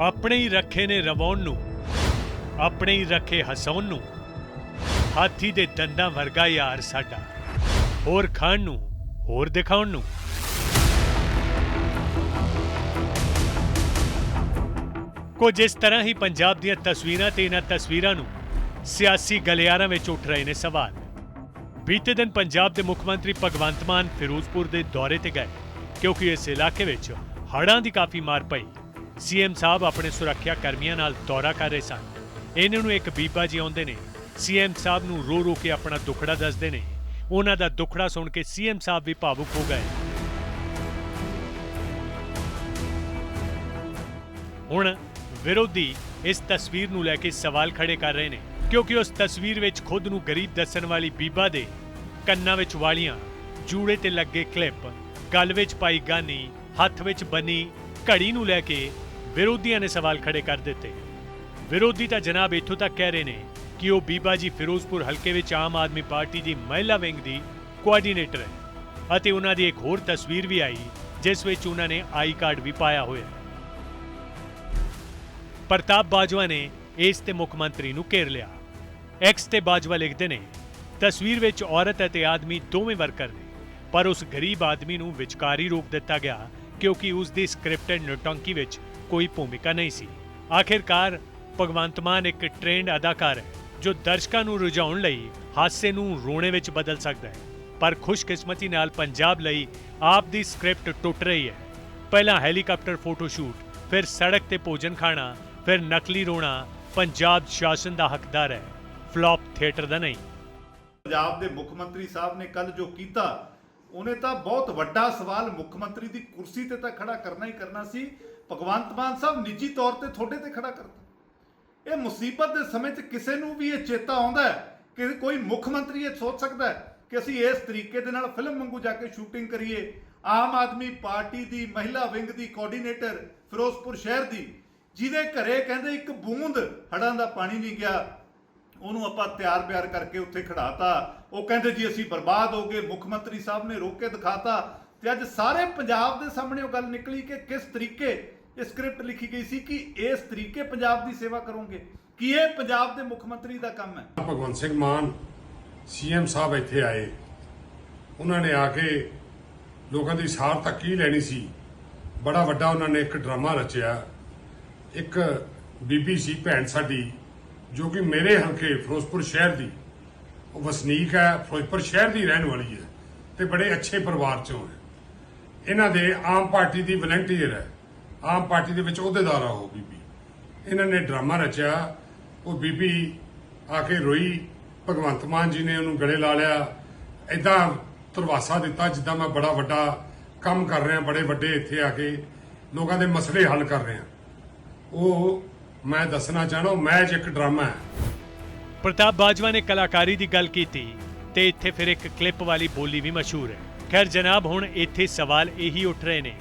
ਆਪਣੇ ਹੀ ਰੱਖੇ ਨੇ ਰਵਾਉਣ ਨੂੰ, ਆਪਣੇ ਹੀ ਰੱਖੇ ਹਸਾਉਣ ਨੂੰ, ਹਾਥੀ ਦੇ ਦੰਦਾਂ ਵਰਗਾ ਯਾਰ ਸਾਡਾ, ਹੋਰ ਖਾਣ ਨੂੰ, ਹੋਰ ਦਿਖਾਉਣ ਨੂੰ। ਕੁਝ ਇਸ ਤਰ੍ਹਾਂ ਹੀ ਪੰਜਾਬ ਦੀਆਂ ਤਸਵੀਰਾਂ ਤੇ ਇਹਨਾਂ ਤਸਵੀਰਾਂ ਨੂੰ ਸਿਆਸੀ ਗਲਿਆਰਾਂ ਵਿੱਚ ਉੱਠ ਰਹੇ ਨੇ ਸਵਾਲ। ਬੀਤੇ ਦਿਨ ਪੰਜਾਬ ਦੇ ਮੁੱਖ ਮੰਤਰੀ ਭਗਵੰਤ ਮਾਨ ਫਿਰੋਜ਼ਪੁਰ ਦੇ ਦੌਰੇ ਤੇ ਗਏ, ਕਿਉਂਕਿ ਇਸ ਇਲਾਕੇ ਵਿੱਚ ਹੜ੍ਹਾਂ ਦੀ ਕਾਫੀ ਮਾਰ ਪਈ। ਸੀਐਮ ਸਾਹਿਬ ਆਪਣੇ ਸੁਰੱਖਿਆ ਕਰਮੀਆਂ ਨਾਲ ਦੌਰਾ ਕਰ ਰਹੇ ਸਨ। ਇਹਨਾਂ ਨੂੰ ਇੱਕ ਬੀਬਾ ਜੀ ਆਉਂਦੇ ਨੇ। ਸੀਐਮ ਸਾਹਿਬ ਨੂੰ ਰੋ ਰੋ ਕੇ ਆਪਣਾ ਦੁੱਖੜਾ ਦੱਸਦੇ ਨੇ। ਉਹਨਾਂ ਦਾ ਦੁੱਖੜਾ ਸੁਣ ਕੇ ਸੀਐਮ ਸਾਹਿਬ ਵੀ ਭਾਵੁਕ ਹੋ ਗਏ। ਹੁਣ ਵਿਰੋਧੀ ਇਸ ਤਸਵੀਰ ਨੂੰ ਲੈ ਕੇ ਸਵਾਲ ਖੜੇ ਕਰ ਰਹੇ ਨੇ। ਕਿਉਂਕਿ ਉਸ ਤਸਵੀਰ ਵਿੱਚ ਖੁਦ ਨੂੰ ਗਰੀਬ ਦੱਸਣ ਵਾਲੀ ਬੀਬਾ ਦੇ ਕੰਨਾਂ ਵਿੱਚ ਵਾਲੀਆਂ, ਜੂੜੇ ਤੇ ਲੱਗੇ ਕਲਿੱਪ ਗਲ ਵਿੱਚ ਪਾਈ ਗਾਨੀ, ਹੱਥ ਵਿੱਚ ਬਣੀ ਘੜੀ ਨੂੰ ਲੈ ਕੇ ਵਿਰੋਧੀਆਂ ਨੇ ਸਵਾਲ ਖੜੇ ਕਰ ਦਿੱਤੇ। ਵਿਰੋਧੀ ਤਾਂ ਜਨਾਬ ਇੱਥੋਂ ਤੱਕ ਕਹਿ ਰਹੇ ਨੇ ਕਿ ਉਹ ਬੀਬਾ ਜੀ ਫਿਰੋਜ਼ਪੁਰ ਹਲਕੇ ਵਿੱਚ ਆਮ ਆਦਮੀ ਪਾਰਟੀ ਦੀ ਮਹਿਲਾ ਵਿੰਗ ਦੀ ਕੋਆਰਡੀਨੇਟਰ ਹੈ ਅਤੇ ਉਹਨਾਂ ਦੀ ਇੱਕ ਹੋਰ ਤਸਵੀਰ ਵੀ ਆਈ, ਜਿਸ ਵਿੱਚ ਉਹਨਾਂ ਨੇ ਆਈ ਕਾਰਡ ਵੀ ਪਾਇਆ ਹੋਇਆ ਪ੍ਰਤਾਪ ਬਾਜਵਾ ਨੇ ਇਸ ਤੇ ਮੁੱਖ ਮੰਤਰੀ ਨੂੰ ਘੇਰ ਲਿਆ। ਐਕਸ ਤੇ ਬਾਜਵਾ ਲਿਖਦੇ ਨੇ, ਤਸਵੀਰ ਵਿੱਚ ਔਰਤ ਅਤੇ ਆਦਮੀ ਦੋਵੇਂ ਵਰਕਰ ਨੇ, ਪਰ ਉਸ ਗਰੀਬ ਆਦਮੀ ਨੂੰ ਵਿਚਕਾਰੀ ਰੋਕ ਦਿੱਤਾ ਗਿਆ ਕਿਉਂਕਿ ਉਸ ਦੀ ਸਕ੍ਰਿਪਟਡ ਨਟੰਕੀ ਵਿੱਚ ਕੋਈ ਭੂਮਿਕਾ ਨਹੀਂ ਸੀ। ਆਖਿਰਕਾਰ ਭਗਵੰਤ ਮਾਨ ਇੱਕ ਟ੍ਰੇਨਡ ਅਦਾਕਾਰ ਹੈ, ਜੋ ਦਰਸ਼ਕਾਂ ਨੂੰ ਰੁਝਾਉਣ ਲਈ ਹਾਸੇ ਨੂੰ ਰੋਣੇ ਵਿੱਚ ਬਦਲ ਸਕਦਾ ਹੈ, ਪਰ ਖੁਸ਼ਕਿਸਮਤੀ ਨਾਲ ਪੰਜਾਬ ਲਈ ਆਪ ਦੀ ਸਕ੍ਰਿਪਟ ਟੁੱਟ ਰਹੀ ਹੈ। ਪਹਿਲਾਂ ਹੈਲੀਕਾਪਟਰ ਫੋਟੋ ਸ਼ੂਟ, ਫਿਰ ਸੜਕ ਤੇ ਭੋਜਨ ਖਾਣਾ, ਫਿਰ ਨਕਲੀ ਰੋਣਾ ਪੰਜਾਬ ਸ਼ਾਸਨ ਦਾ ਹੱਕਦਾਰ ਹੈ ਫਲॉप ਥੀਏਟਰ ਦਾ ਨਹੀਂ। ਪੰਜਾਬ ਦੇ ਮੁੱਖ ਮੰਤਰੀ ਸਾਹਿਬ ਨੇ ਕੱਲ ਜੋ ਕੀਤਾ, ਉਹਨੇ ਤਾਂ ਬਹੁਤ ਵੱਡਾ ਸਵਾਲ ਮੁੱਖ ਮੰਤਰੀ ਦੀ ਕੁਰਸੀ ਤੇ ਤਾਂ ਖੜਾ ਕਰਨਾ ਹੀ ਕਰਨਾ ਸੀ। ਭਗਵੰਤ ਮਾਨ ਸਾਹਿਬ ਨਿੱਜੀ ਤੌਰ ਤੇ ਤੁਹਾਡੇ ਤੇ ਖੜਾ ਕਰਦਾ। ਇਹ ਮੁਸੀਬਤ ਦੇ ਸਮੇਂ 'ਚ ਕਿਸੇ ਨੂੰ ਵੀ ਇਹ ਚੇਤਾ ਆਉਂਦਾ ਹੈ ਕਿ ਕੋਈ ਮੁੱਖ ਮੰਤਰੀ ਇਹ ਸੋਚ ਸਕਦਾ ਹੈ ਕਿ ਅਸੀਂ ਇਸ ਤਰੀਕੇ ਦੇ ਨਾਲ ਫਿਲਮ ਵਾਂਗੂ ਜਾ ਕੇ ਸ਼ੂਟਿੰਗ ਕਰੀਏ। ਆਮ ਆਦਮੀ ਪਾਰਟੀ ਦੀ, ਮਹਿਲਾ ਵਿੰਗ ਦੀ ਕੋਆਰਡੀਨੇਟਰ ਫਿਰੋਜ਼ਪੁਰ ਸ਼ਹਿਰ ਦੀ, ਜਿਹਦੇ ਘਰੇ ਕਹਿੰਦੇ ਇੱਕ ਬੂੰਦ ਹੜਾਂ ਦਾ ਪਾਣੀ ਨਹੀਂ ਗਿਆ। ਉਹਨੂੰ ਆਪਾਂ ਤਿਆਰ ਬਿਆਰ ਕਰਕੇ ਉੱਥੇ ਖੜਾਤਾ ਉਹ ਕਹਿੰਦੇ ਜੀ ਅਸੀਂ ਬਰਬਾਦ ਹੋ ਗਏ, ਮੁੱਖ ਮੰਤਰੀ ਸਾਹਿਬ ਨੇ ਰੋਕ ਕੇ ਦਿਖਾਤਾ। ਤੇ ਅੱਜ ਸਾਰੇ ਪੰਜਾਬ ਦੇ ਸਾਹਮਣੇ ਉਹ ਗੱਲ ਨਿਕਲੀ ਕਿ ਕਿਸ ਤਰੀਕੇ ਇਹ ਸਕ੍ਰਿਪਟ ਲਿਖੀ ਗਈ ਸੀ ਕਿ ਇਸ ਤਰੀਕੇ ਪੰਜਾਬ ਦੀ ਸੇਵਾ ਕਰੋਗੇ, ਕੀ ਇਹ ਪੰਜਾਬ ਦੇ ਮੁੱਖ ਮੰਤਰੀ ਦਾ ਕੰਮ ਹੈ। ਭਗਵੰਤ ਸਿੰਘ ਮਾਨ ਸੀਐਮ ਸਾਹਿਬ ਇੱਥੇ ਆਏ। ਉਹਨਾਂ ਨੇ ਆ ਕੇ ਲੋਕਾਂ ਦੀ ਸਾਰ ਤੱਕ ਕੀ ਲੈਣੀ ਸੀ। ਬੜਾ ਵੱਡਾ ਉਹਨਾਂ ਨੇ ਇੱਕ ਡਰਾਮਾ ਰਚਿਆ। ਇੱਕ ਬੀਬੀ ਸੀ, ਭੈਣ ਸਾਡੀ, ਜੋ ਕਿ ਮੇਰੇ ਹਲਕੇ ਫਿਰੋਜ਼ਪੁਰ ਸ਼ਹਿਰ ਦੀ। ਉਹ ਵਸਨੀਕ ਹੈ, ਫਿਰੋਜ਼ਪੁਰ ਸ਼ਹਿਰ ਦੀ ਰਹਿਣ ਵਾਲੀ ਹੈ ਤੇ ਬੜੇ ਅੱਛੇ ਪਰਿਵਾਰ ਚੋਂ ਹੈ। ਇਹਨਾਂ ਦੇ ਆਮ ਪਾਰਟੀ ਦੀ ਵਲੰਟੀਅਰ ਹੈ। ਆਮ ਪਾਰਟੀ ਦੇ ਵਿੱਚ ਅਹੁਦੇਦਾਰ ਆ ਉਹ ਬੀਬੀ। ਇਹਨਾਂ ਨੇ ਡਰਾਮਾ ਰਚਿਆ। ਉਹ ਬੀਬੀ ਆ ਕੇ ਰੋਈ। ਭਗਵੰਤ ਮਾਨ ਜੀ ਨੇ ਉਹਨੂੰ ਗਲੇ ਲਾ ਲਿਆ। ਐਦਾਂ ਧਰਵਾਸਾ ਦਿੱਤਾ ਜਿੱਦਾਂ ਮੈਂ ਬੜਾ ਵੱਡਾ ਕੰਮ ਕਰ ਰਿਹਾ, ਬੜੇ ਵੱਡੇ ਇੱਥੇ ਆ ਕੇ ਲੋਕਾਂ ਦੇ ਮਸਲੇ ਹੱਲ ਕਰ ਰਿਹਾ। ਉਹ ਮੈਂ ਦੱਸਣਾ ਚਾਹਣਾ ਮੈਚ ਇੱਕ ਡਰਾਮਾ ਹੈ। ਪ੍ਰਤਾਪ ਬਾਜਵਾ ਨੇ ਕਲਾਕਾਰੀ ਦੀ ਗੱਲ ਕੀਤੀ ਤੇ ਇੱਥੇ ਫਿਰ ਇੱਕ ਕਲਿੱਪ ਵਾਲੀ ਬੋਲੀ ਵੀ ਮਸ਼ਹੂਰ ਹੈ। ਖੈਰ ਜਨਾਬ, ਹੁਣ ਇੱਥੇ ਸਵਾਲ ਇਹੀ ਉੱਠ ਰਹੇ ਨੇ।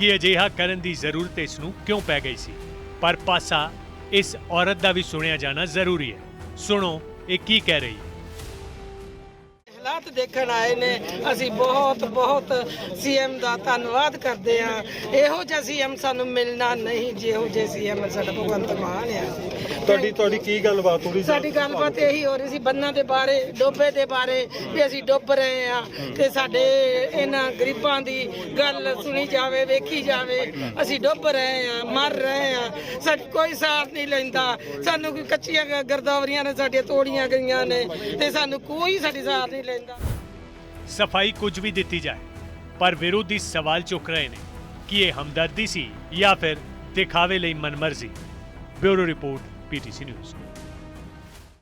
ਕਿ ਅਜਿਹਾ ਕਰਨ ਦੀ ਜ਼ਰੂਰਤ ਇਸ ਨੂੰ ਕਿਉਂ ਪੈ ਗਈ ਸੀ? ਪਰ ਪਾਸਾ ਇਸ ਔਰਤ ਦਾ ਵੀ ਸੁਣਿਆ ਜਾਣਾ ਜ਼ਰੂਰੀ ਹੈ। ਸੁਣੋ, ਇਹ ਕੀ ਕਹਿ ਰਹੀ ਹੈ? ਹਾਲਾਤ ਦੇਖਣ ਆਏ ਨੇ। ਅਸੀਂ ਬਹੁਤ ਬਹੁਤ ਸੀਐਮ ਦਾ ਧੰਨਵਾਦ ਕਰਦੇ ਆ ਇਹੋ ਜਿਹਾ ਸੀਐਮ ਸਾਨੂੰ ਮਿਲਣਾ ਨਹੀਂ ਜਿਹੋ ਜਿਹਾ ਸੀਐਮ ਸਾਡਾ ਭਗਵੰਤ ਮਾਨ ਆ। ਤੁਹਾਡੀ ਤੁਹਾਡੀ ਕੀ ਗੱਲਬਾਤ ਹੋਈ ਸਾਡੀ ਗੱਲਬਾਤ ਇਹੀ ਹੋ ਰਹੀ ਸੀ ਬੰਨਾਂ ਦੇ ਬਾਰੇ ਡੋਬੇ ਦੇ ਬਾਰੇ ਵੀ ਅਸੀਂ ਡੁੱਬ ਰਹੇ ਆ ਤੇ ਸਾਡੇ ਇਹਨਾਂ ਗਰੀਬਾਂ ਦੀ ਗੱਲ ਸੁਣੀ ਜਾਵੇ ਵੇਖੀ ਜਾਵੇ। ਅਸੀਂ ਡੁੱਬ ਰਹੇ ਆ ਮਰ ਰਹੇ ਆ। ਸਾਡੀ ਕੋਈ ਸਾਥ ਨਹੀਂ ਲੈਂਦਾ। ਸਾਨੂੰ ਕੋਈ ਕੱਚੀਆਂ ਗਰਦਾਵਰੀਆਂ ਨੇ ਸਾਡੀਆਂ ਤੋੜੀਆਂ ਗਈਆਂ ਨੇ ਤੇ ਸਾਨੂੰ ਕੋਈ ਸਾਡੀ ਸਾਥ ਨਹੀਂ ਲੈਂਦਾ। ਸਫ਼ਾਈ ਕੁਝ ਵੀ ਦਿੱਤੀ ਜਾਏ, ਪਰ ਵਿਰੋਧੀ ਸਵਾਲ ਚੁੱਕ ਰਹੇ ਨੇ ਕਿ ਇਹ ਹਮਦਰਦੀ ਸੀ ਜਾਂ ਫਿਰ ਦਿਖਾਵੇ ਲਈ ਮਨਮਰਜ਼ੀ। Bureau report, PTC news.